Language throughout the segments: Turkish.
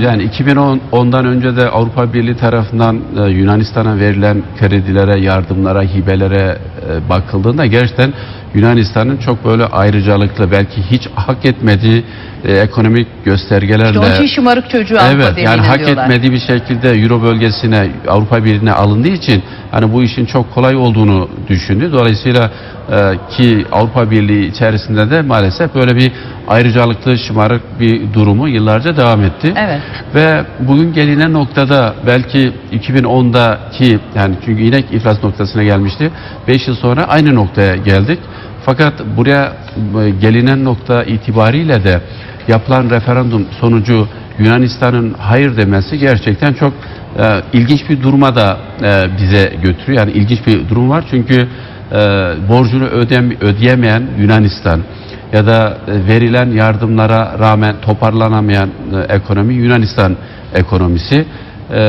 mi? yani 2010'dan önce de Avrupa Birliği tarafından e, Yunanistan'a verilen kredilere, yardımlara, hibelere e, bakıldığında gerçekten Yunanistan'ın çok böyle ayrıcalıklı belki hiç hak etmediği e, ekonomik göstergelerle İşte onun için şımarık çocuğu Avrupa Evet yani Birliği'ne hak diyorlar. etmediği bir şekilde Euro bölgesine Avrupa Birliği'ne alındığı için hani bu işin çok kolay olduğunu düşündü. Dolayısıyla e, ki Avrupa Birliği içerisinde de maalesef böyle bir ayrıcalıklı şımarık bir durumu yıllarca devam etti. Evet. Ve bugün gelinen noktada belki 2010'daki yani çünkü inek iflas noktasına gelmişti. 5 yıl sonra aynı noktaya geldik. Fakat buraya e, gelinen nokta itibariyle de yapılan referandum sonucu Yunanistan'ın hayır demesi gerçekten çok e, ilginç bir duruma da e, bize götürüyor. Yani ilginç bir durum var çünkü e, borcunu ödem, ödeyemeyen Yunanistan ya da e, verilen yardımlara rağmen toparlanamayan e, ekonomi Yunanistan ekonomisi. E,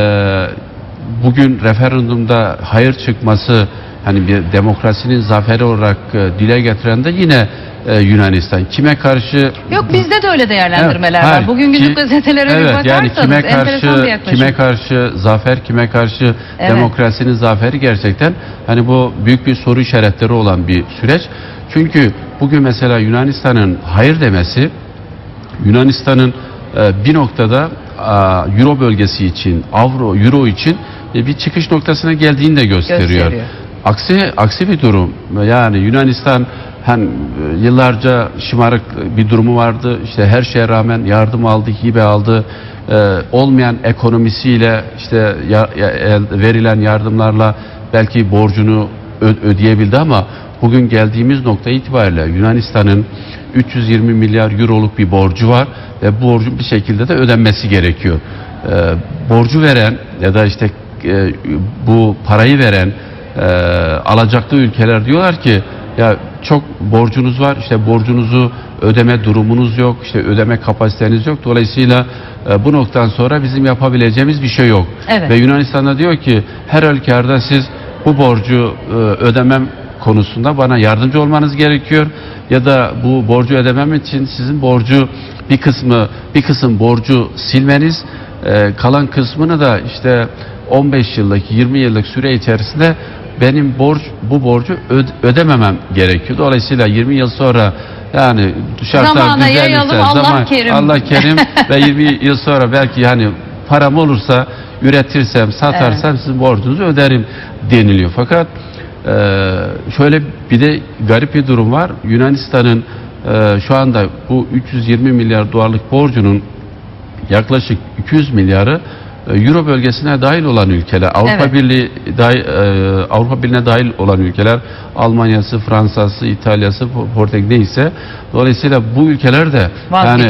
bugün referandumda hayır çıkması hani bir demokrasinin zaferi olarak dile getiren de yine e, Yunanistan. Kime karşı Yok bizde de öyle değerlendirmeler Evet, var. Bugün günlük gazetelere evet, bir bakarsanız yani kime karşı kime karşı zafer kime karşı Evet. demokrasinin zaferi gerçekten hani bu büyük bir soru işaretleri olan bir süreç. Çünkü bugün mesela Yunanistan'ın hayır demesi Yunanistan'ın e, bir noktada Euro bölgesi için, Avro, Euro için e, bir çıkış noktasına geldiğini de gösteriyor. Gösteriyor. Aksi aksi bir durum. Yani Yunanistan hem e, yıllarca şımarık bir durumu vardı. İşte her şeye rağmen yardım aldı, hibe aldı. E, olmayan ekonomisiyle işte ya- ya- verilen yardımlarla belki borcunu ö- ödeyebildi ama bugün geldiğimiz nokta itibariyle Yunanistan'ın 320 milyar euroluk bir borcu var ve bu borcun bir şekilde de ödenmesi gerekiyor. E, borcu veren ya da işte e, bu parayı veren e, alacaklı ülkeler diyorlar ki ya çok borcunuz var işte borcunuzu ödeme durumunuz yok işte ödeme kapasiteniz yok dolayısıyla e, bu noktadan sonra bizim yapabileceğimiz bir şey yok Evet. ve Yunanistan'da diyor ki her halükarda siz bu borcu e, ödemem konusunda bana yardımcı olmanız gerekiyor ya da bu borcu ödemem için sizin borcu bir kısmı bir kısım borcu silmeniz e, kalan kısmını da işte 15 yıllık 20 yıllık süre içerisinde benim borç bu borcu öd- ödememem gerekiyor. Dolayısıyla 20 yıl sonra yani şartlar düzelirse Allah zaman kerim. Allah kerim ve 20 yıl sonra belki yani param olursa üretirsem satarsam sizin borcunuzu öderim deniliyor. Fakat şöyle bir de garip bir durum var. Yunanistan'ın e, şu anda bu 320 milyar dolarlık borcunun yaklaşık 200 milyarı Euro bölgesine dahil olan ülkeler, Avrupa Evet. Birliği dahil, e, Avrupa Birliği'ne dahil olan ülkeler, Almanya'sı, Fransa'sı, İtalya'sı, Po- Portekiz neyse. Dolayısıyla bu ülkeler de yani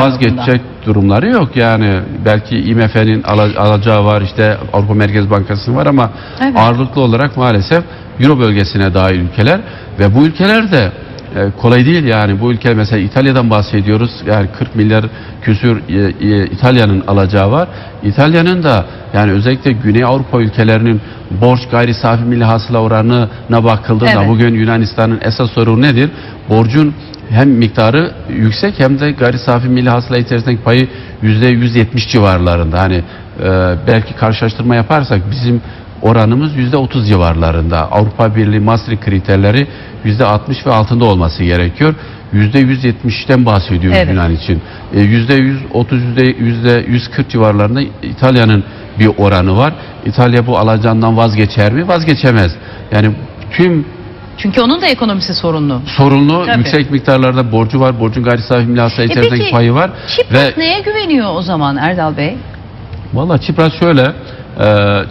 vazgeçecek durumları yok. Yani belki IMF'nin ala- alacağı var, işte Avrupa Merkez Bankası'nın var ama Evet. ağırlıklı olarak maalesef Euro bölgesine dahil ülkeler ve bu ülkeler de e, kolay değil yani bu ülke mesela İtalya'dan bahsediyoruz yani 40 milyar küsür e, e, İtalya'nın alacağı var. İtalya'nın da yani özellikle Güney Avrupa ülkelerinin borç gayri safi milli hasıla oranına bakıldığında Evet. bugün Yunanistan'ın esas sorunu nedir? Borcun hem miktarı yüksek hem de gayri safi milli hasıla içerisindeki payı yüzde 170 civarlarında. Hani e, belki karşılaştırma yaparsak bizim oranımız yüzde 30 civarlarında. Avrupa Birliği Maastricht kriterleri yüzde 60 ve altında olması gerekiyor. Yüzde 170'ten bahsediyoruz Evet. Yunan için. E, Yüzde 130, yüzde yüzde 140 civarlarında İtalya'nın bir oranı var. İtalya bu alacağından vazgeçer mi? Vazgeçemez. Yani tüm Çünkü onun da ekonomisi sorunlu. sorunlu Tabii. yüksek miktarlarda borcu var. Borcun gayri safi milli hasıla içerisindeki E peki, payı var. Çipras Ve neye güveniyor o zaman Erdal Bey? Valla Çipras şöyle, e,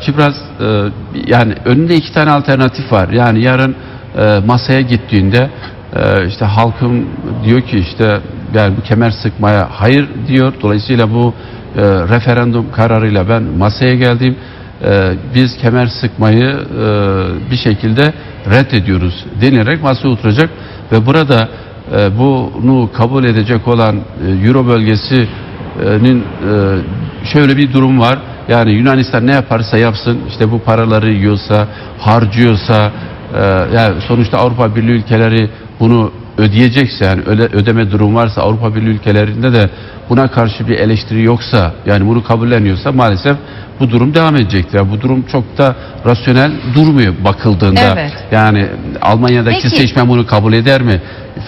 Çipras e, yani önünde iki tane alternatif var. Yani yarın e, masaya gittiğinde e, işte halkım diyor ki işte yani bu kemer sıkmaya hayır diyor. Dolayısıyla bu e, referandum kararıyla ben masaya geldim. E, biz kemer sıkmayı e, bir şekilde reddediyoruz denilerek masaya oturacak ve burada e, bunu kabul edecek olan e, Euro bölgesinin e, şöyle bir durum var. Yani Yunanistan ne yaparsa yapsın işte bu paraları yiyorsa, harcıyorsa e, yani sonuçta Avrupa Birliği ülkeleri bunu ödeyecekse yani ödeme durum varsa Avrupa Birliği ülkelerinde de buna karşı bir eleştiri yoksa yani bunu kabulleniyorsa maalesef bu durum devam edecektir. Yani bu durum çok da rasyonel durmuyor bakıldığında. Evet. Yani Almanya'daki Peki. seçmen bunu kabul eder mi?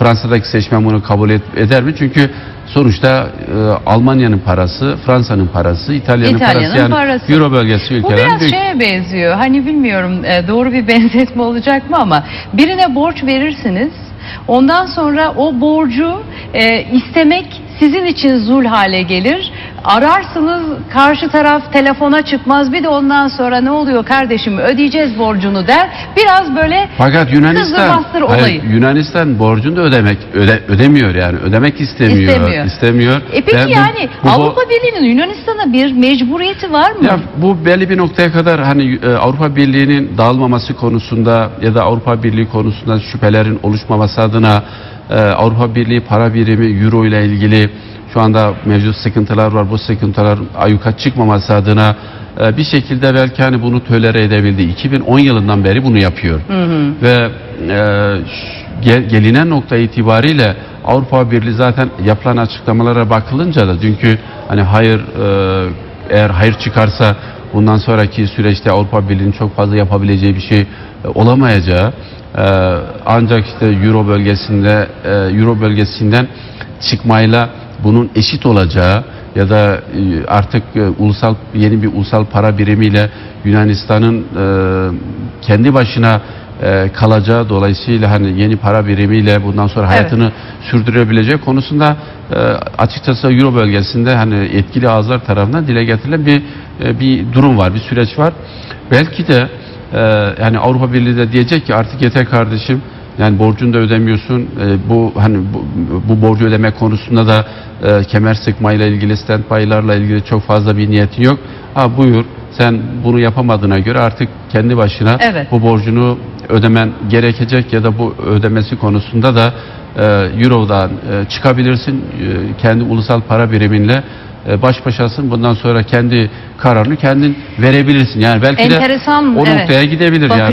Fransa'daki seçmen bunu kabul et- eder mi? Çünkü sonuçta e, Almanya'nın parası, Fransa'nın parası, İtalya'nın İtalya'nın parası yani parası. Euro bölgesi Bu ülkelerin biraz büyük- şeye benziyor. Hani bilmiyorum e, doğru bir benzetme olacak mı ama birine borç verirsiniz. Ondan sonra o borcu e, istemek sizin için zul hale gelir. Ararsınız karşı taraf telefona çıkmaz. Bir de ondan sonra ne oluyor kardeşim ödeyeceğiz borcunu der. Biraz böyle Fakat Yunanistan hayır, olayı. Yunanistan borcunu da ödemek öde, ödemiyor yani ödemek istemiyor. İstemiyor. istemiyor. E peki bu- yani bu- bu- Avrupa Birliği'nin Yunanistan'a bir mecburiyeti var mı? Ya bu belli bir noktaya kadar hani e, Avrupa Birliği'nin dağılmaması konusunda ya da Avrupa Birliği konusunda şüphelerin oluşmaması adına e, Avrupa Birliği para birimi euro ile ilgili şu anda mevcut sıkıntılar var. Bu sıkıntılar ayyuka çıkmaması adına e, bir şekilde belki hani bunu tölere edebildi. 2010 yılından beri bunu yapıyor. Ve e, ş- gel- gelinen nokta itibariyle Avrupa Birliği zaten yapılan açıklamalara bakılınca da dünkü hani hayır e, eğer hayır çıkarsa bundan sonraki süreçte Avrupa Birliği'nin çok fazla yapabileceği bir şey e, olamayacağı e, ancak işte Euro bölgesinde e, Euro bölgesinden çıkmayla bunun eşit olacağı ya da e, artık e, ulusal yeni bir ulusal para birimiyle Yunanistan'ın e, kendi başına e, kalacağı dolayısıyla hani yeni para birimiyle bundan sonra Evet. hayatını sürdürebileceği konusunda e, açıkçası Euro bölgesinde hani etkili ağızlar tarafından dile getirilen bir e, bir durum var, bir süreç var. Belki de e, yani Avrupa Birliği de diyecek ki artık yeter kardeşim yani borcunu da ödemiyorsun. E, bu hani bu, bu borcu ödeme konusunda da e, kemer sıkmayla ilgili, standby'larla ilgili çok fazla bir niyetin yok. Ha buyur sen bunu yapamadığına göre artık kendi başına Evet. bu borcunu ödemen gerekecek ya da bu ödemesi konusunda da e, Euro'dan e, çıkabilirsin. E, kendi ulusal para biriminle e, baş başasın. Bundan sonra kendi kararını kendin verebilirsin. Yani belki Enteresan, de o evet. noktaya gidebilir Bakış yani.